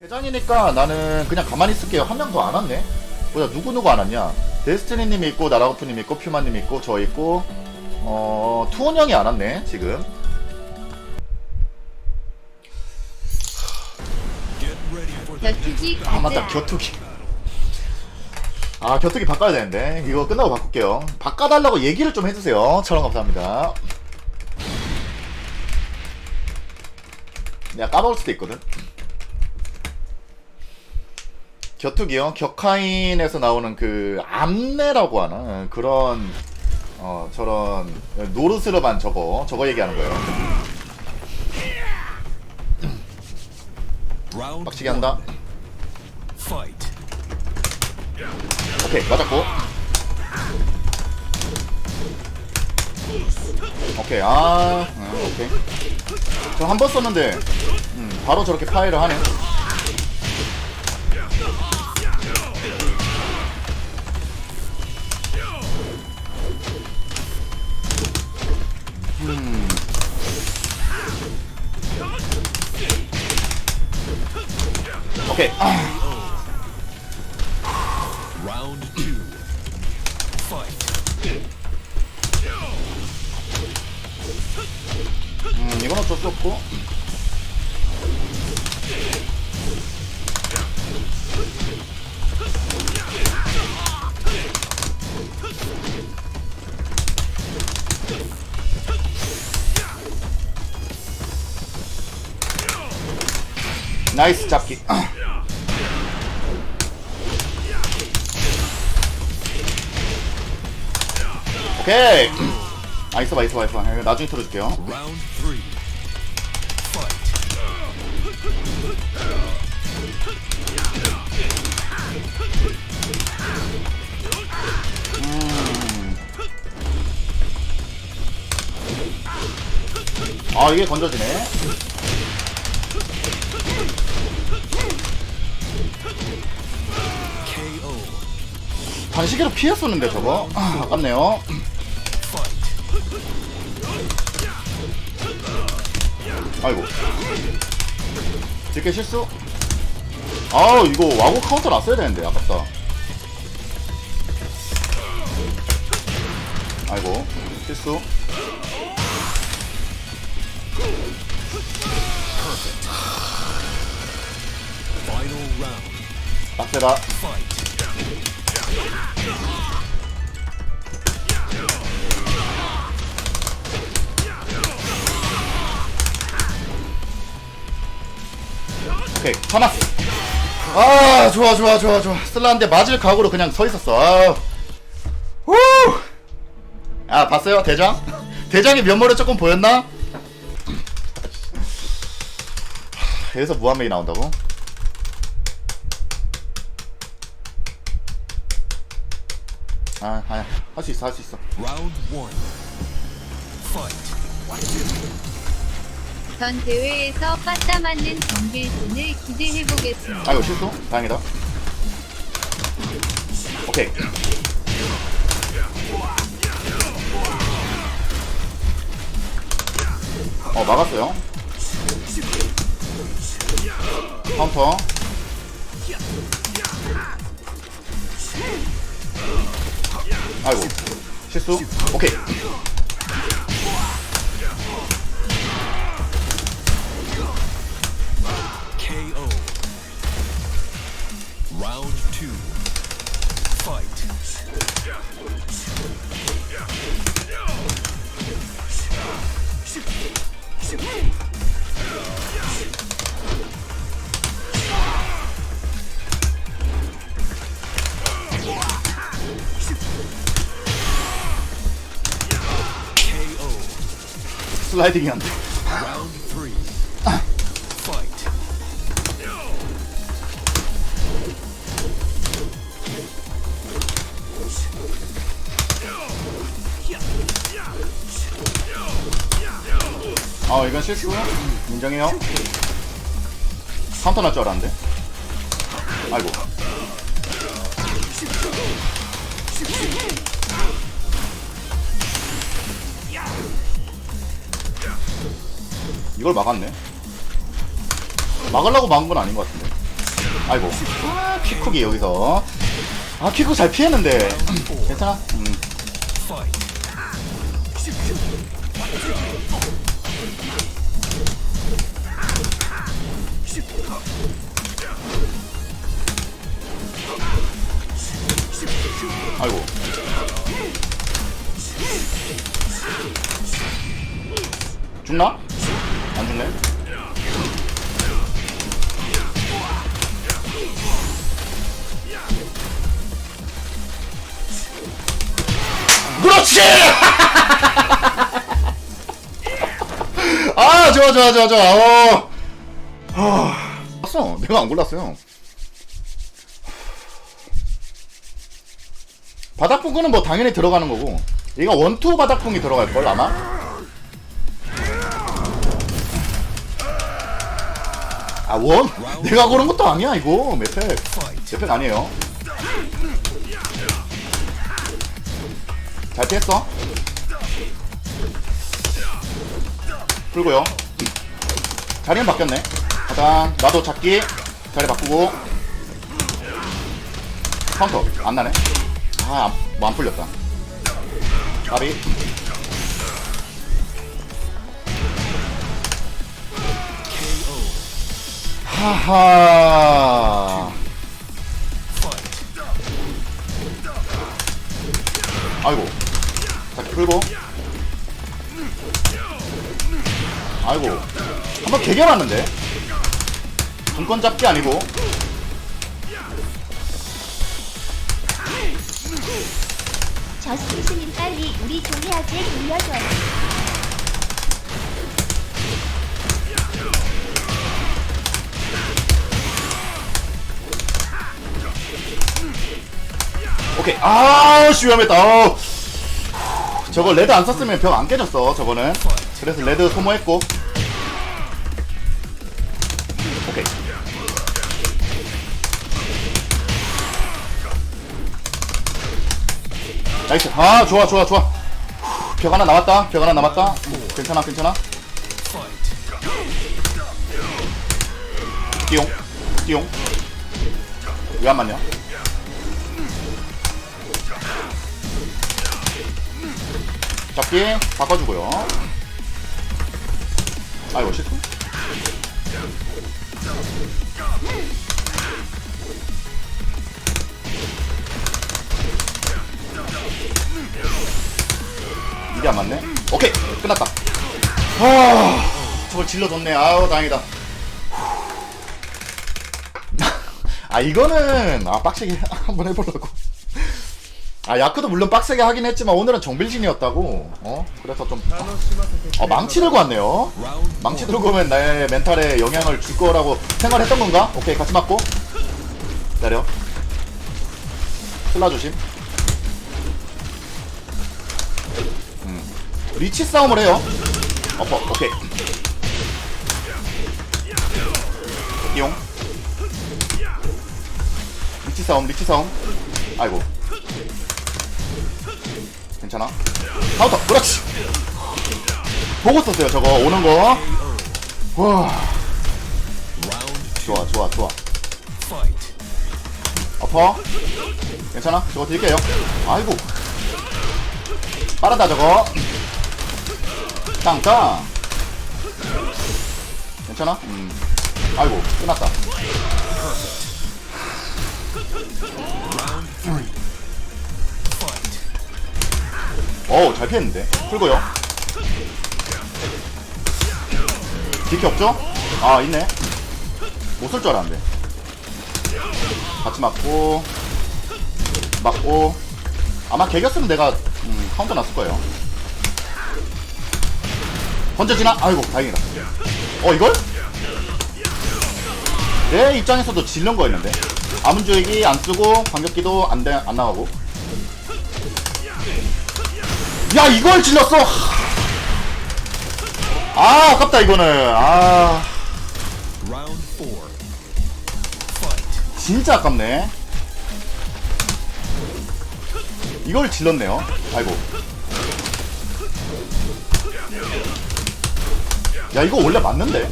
대장이니까 나는 그냥 가만히 있을게요. 한명더안 왔네. 보자 누구 누구 안 왔냐? 데스티니님 있고 나라고프님 있고 퓨마님 있고 저 있고 어 투원 형이 안 왔네 지금. 벼투기 아 맞다. 격투기. 아 격투기 바꿔야 되는데 이거 끝나고 바꿀게요. 바꿔달라고 얘기를 좀 해주세요. 천원 감사합니다. 내가 까먹을 수도 있거든. 격투기요. 격하인에서 나오는 그 암내라고 하나 그런 어 저런 노르스름한 저거 저거 얘기하는 거예요. 빡치게 한다. 오케이 맞았고. 오케이 아 음, 오케이. 저 한 번 썼는데 음, 바로 저렇게 파이를 하네. 오케이. 아. 음, 이건 어쩔 수 없고. 나이스 잡기. 오케이. 있어봐 있어봐. 이거 나중에 틀어줄게요. Fight. 아 이게 건져지네. 반시계로 피했었는데 저거 아, 아깝네요. 아이고 딜게 실수 아 이거 와고 카운터 났어야 되는데 아깝다 아이고 실수. 빡세다. 오케이 참았어 아 좋아 좋아 좋아 좋아 쓸라는데 맞을 각오로 그냥 서 있었어 아. 후. 아 봤어요 대장? 대장의 면모를 조금 보였나? 여기서 무한맥이 나온다고? 아, 아, 할 수 있어, 할 수 있어. 전 대회에서 빠따 맞는 정길진을 기대해보겠습니다. 아이고 실수? 다행이다. 오케이. 어 막았어요. 카운터. 아이고 실수. 오케이. 슬라이딩이 안 돼. Fight. 아 이건 실수 인정해요 카운터 날줄 알았는데 아이고 이걸 막았네 막으려고 막은 건 아닌 것 같은데 아이고. 아, 킥쿡이 여기서. 아, 킥쿡 잘 피했는데. 괜찮아? 음. 아이고. 죽나? 그렇지! 아, 좋아, 좋아, 좋아, 좋아. 어. 아, 봤어. 내가 안 골랐어요. 바닥풍구는 뭐 당연히 들어가는 거고 얘가 원투 바닥풍이 들어갈 걸 아마 아 원 내가 고른 것도 아니야 이거 Fight. 맵팩 아니에요 잘 피했어 풀고요 자리는 바뀌었네 가자 나도 잡기 자리 바꾸고 카운터 안 나네 아, 뭐 안 풀렸다. 까비. 하하. 아이고. 자, 풀고. 아이고. 한 번 개개 맞는데? 분권 잡기 아니고. 저스티스님 빨리 우리 조해아제 돌려줘요. 오케이. 아우, 씨, 위험했다. 아우. 저거 레드 안 썼으면 벽 안 깨졌어, 저거는. 그래서 레드 소모했고. 오케이. 나이스. 아, 좋아, 좋아, 좋아. 후, 벽 하나 남았다. 벽 하나 남았다. 괜찮아, 괜찮아. 띠용. 띠용. 왜 안 맞냐? 잡기 바꿔주고요. 아이고 실수. 이게 안 맞네. 오케이 끝났다. 아 저걸 질러줬네. 아우 다행이다. 아 이거는 아 빡세게 한번 해보려고. 아 야크도 물론 빡세게 하긴 했지만 오늘은 정bil진이었다고. 어 그래서 좀 어, 망치 들고 왔네요. 망치 들고 오면 내 멘탈에 영향을 줄 거라고 생각했던 건가? 오케이 같이 맞고 기다려. 슬라 조심. 음. 리치 싸움을 해요. 어퍼 오케이. 이용. 리치 싸움 리치 싸움. 아이고. 괜찮아. 카운터 그렇지. 보고 썼어요 저거 오는 거. 와 Round 좋아 좋아 좋아. 어퍼. 괜찮아 저거 드릴게요. 아이고. 빠르다 저거. 땅땅. 괜찮아? 음. 아이고 끝났다. 어우 잘 피했는데. 풀고요. 딜키 없죠? 아 있네. 못 쓸 줄 알았는데. 같이 맞고 맞고 아마 개겼으면 내가 음, 카운터 났을 거예요. 던져지나? 아이고 다행이다. 어 이걸? 내 입장에서도 질른 거였는데 아문주액이 안 쓰고 반격기도 안, 돼, 안 나가고 야 이걸 질렀어. 아 아깝다 이거는. 아. 진짜 아깝네. 이걸 질렀네요. 아이고. 야 이거 원래 맞는데?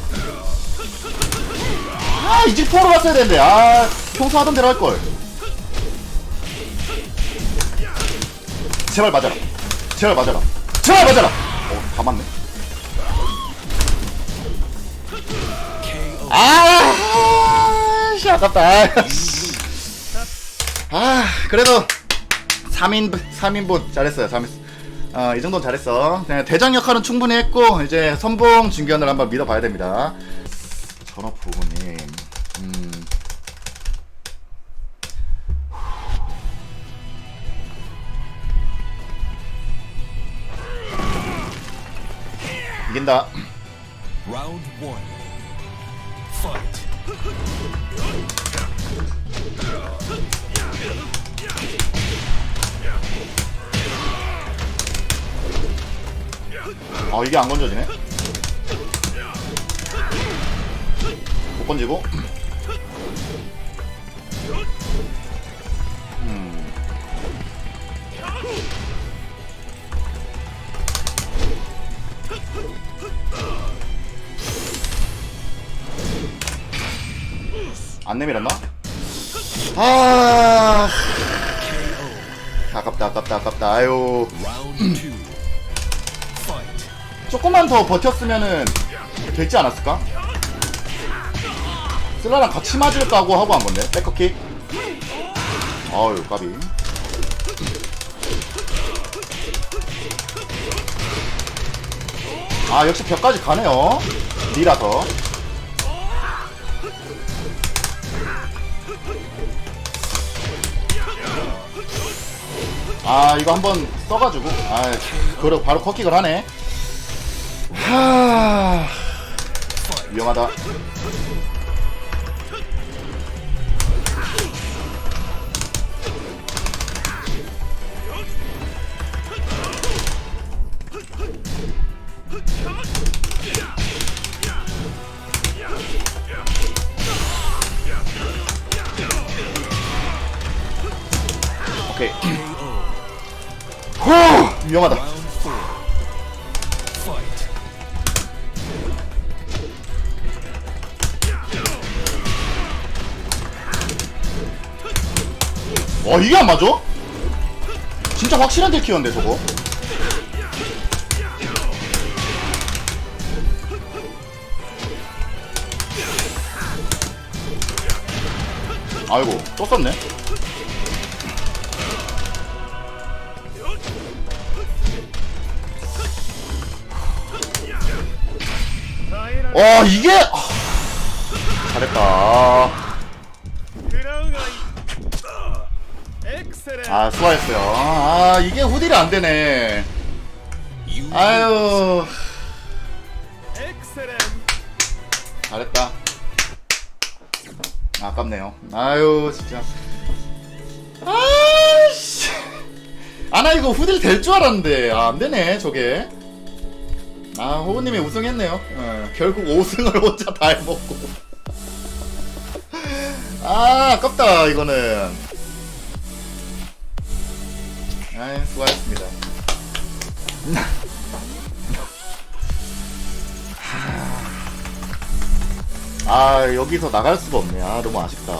아 이직포로 갔어야 되는데. 아 평소 하던 대로 할걸. 제발 맞아라 제발 맞아라 제발 맞아라 어 다 맞네 KO. 아, 씨, 아깝다. 아, 그래도 3인, 3인분 잘했어요. 3인, 어, 이 정도는 잘했어. 네, 대장 역할은 충분히 했고, 이제 선봉 중견을 한번 믿어봐야 됩니다. Fight. 아 이게 안 건져지네? 못 건지고 안 내밀었나? 아 아깝다 아깝다 아깝다 아유. 조금만 더 버텼으면은 됐지 않았을까? 슬라랑 같이 맞을까고 하고 한 건데 백커킥 아유 까비 아 역시 벽까지 가네요 니라서 아 이거 한번 써가지고. 아 그래 바로 커킥을 하네. 하 위험하다 Fight. 와 이게 안 맞아? 진짜 확실한 데키였는데 저거 아이고 또 썼네 와 이게? 아, 잘했다. 아 수고하셨어요. 아 이게 후딜이 안 되네. 아유. 잘했다. 아깝네요. 아유 진짜. 아씨. 아나 이거 후딜 될 줄 알았는데. 아, 안 되네 저게 아 호우님이 우승했네요. 어, 결국 5승을 혼자 다 해먹고. 아 아깝다 이거는. 아 수고하셨습니다. 아 여기서 나갈 수가 없네. 아 너무 아쉽다